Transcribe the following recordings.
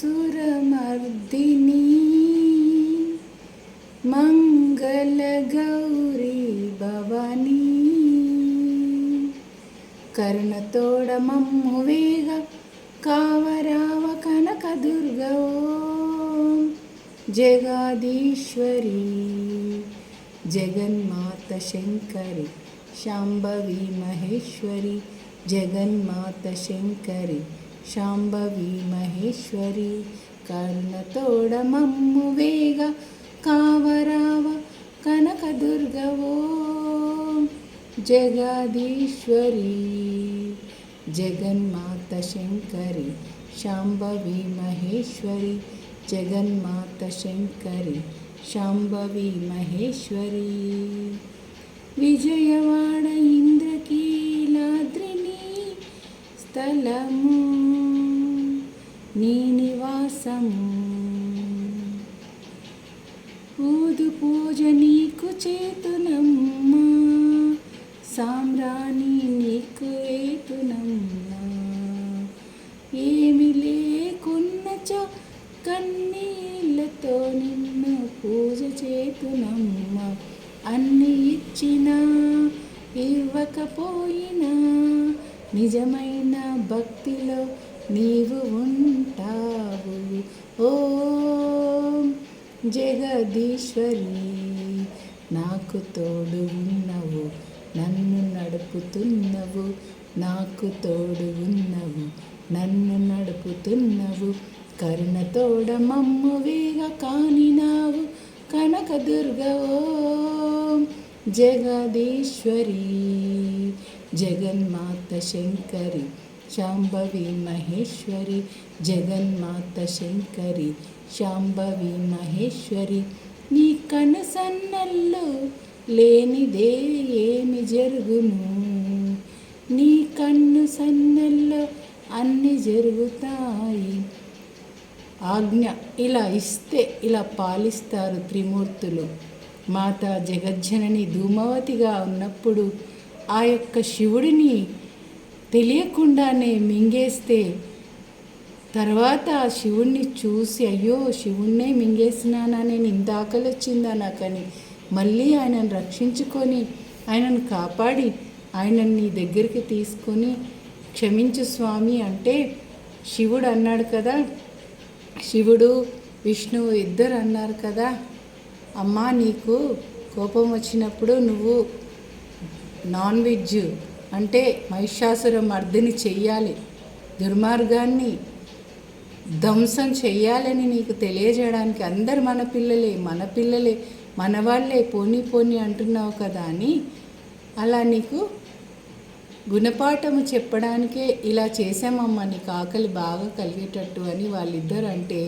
सुरमर्दिनी। मङ्गलगौरी भवनी। कावराव कनकदुर्गो। जगादीश्वरी जगन्मातशङ्करि शाम्भवी महेश्वरि जगन्मातशङ्करि శాంభవి మహేశ్వరి జగన్మాత శంకరి శాంభవి మహేశ్వరి కరుణతోడ మమ్ము వేగ కావరావ కనక దుర్గవో జగదీశ్వరి జగన్మాత శంకరి శాంభవి మహేశ్వరి జగన్మాత శంకరి శాంభవి మహేశ్వరి విజయవాడ ఇంద్రకీలాద్రిని స్థలము నీ నివాసము. ఊదు పూజ నీకు చేతునమ్మా సామ్రాణి నీకు ఏతునమ్మా ఏమి లేకున్నచో కన్నీళ్ళతో నిన్ను పూజ చేతునమ్మా అన్ని ఇచ్చినా ఇవ్వకపోయినా నిజమైన భక్తిలో నీవు ఉంటావు. ఓ జగదీశ్వరి నాకు తోడు ఉన్నవు నన్ను నడుపుతున్నవు. నాకు తోడు ఉన్నవు నన్ను నడుపుతున్నవు. కరుణతోడ మమ్ము వేగ కానినావు. కనకదుర్గ ఓం జగదీశ్వరి జగన్మాత శంకరి శాంభవి మహేశ్వరి జగన్మాత శంకరి శాంభవి మహేశ్వరి నీ కనసన్నల్లో లేనిదే ఏమి జరుగును? నీ కన్ను సన్నల్లో అన్ని జరుగుతాయి. ఆజ్ఞ ఇలా ఇస్తే ఇలా పాలిస్తారు త్రిమూర్తులు. మాత జగజ్జనని ధూమవతిగా ఉన్నప్పుడు ఆ యొక్క శివుడిని తెలియకుండానే మింగేస్తే తర్వాత ఆ శివుణ్ణి చూసి అయ్యో శివుణ్ణే మింగేసినానా నేను ఇంత ఆకలి వచ్చిందా నాకని? మళ్ళీ ఆయనను రక్షించుకొని ఆయనను కాపాడి ఆయనని నీ దగ్గరికి తీసుకొని క్షమించు స్వామి అంటే శివుడు అన్నాడు కదా. శివుడు విష్ణువు ఇద్దరు అన్నారు కదా. అమ్మా నీకు కోపం వచ్చినప్పుడు నువ్వు నాన్ వెజ్ అంటే మహిషాసురం మర్దిని చెయ్యాలి దుర్మార్గాన్ని ధ్వంసం చెయ్యాలని నీకు తెలియజేయడానికి అందరు మన పిల్లలే మన పిల్లలే మన వాళ్ళే పోనీ పోనీ అంటున్నావు కదా అని అలా నీకు గుణపాఠము చెప్పడానికే ఇలా చేసామమ్మా నీకు ఆకలి బాగా కలిగేటట్టు అని వాళ్ళిద్దరు అంటే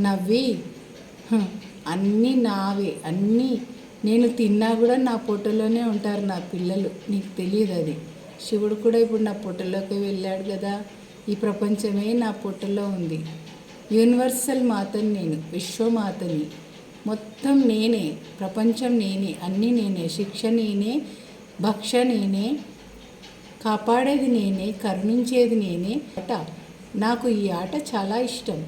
నవ్వి అన్నీ నావే అన్నీ నేను తిన్నా కూడా నా పొట్టలోనే ఉంటారు నా పిల్లలు నీకు తెలియదు అది. శివుడు కూడా ఇప్పుడు నా పొట్టలోకి వెళ్ళాడు కదా. ఈ ప్రపంచమే నా పుట్టలో ఉంది. యూనివర్సల్ మాతని నేను విశ్వమాతని. మొత్తం నేనే ప్రపంచం నేనే అన్నీ నేనే శిక్ష నేనే భక్ష నేనే కాపాడేది నేనే కరుణించేది నేనే. ఆట నాకు ఈ ఆట చాలా ఇష్టం.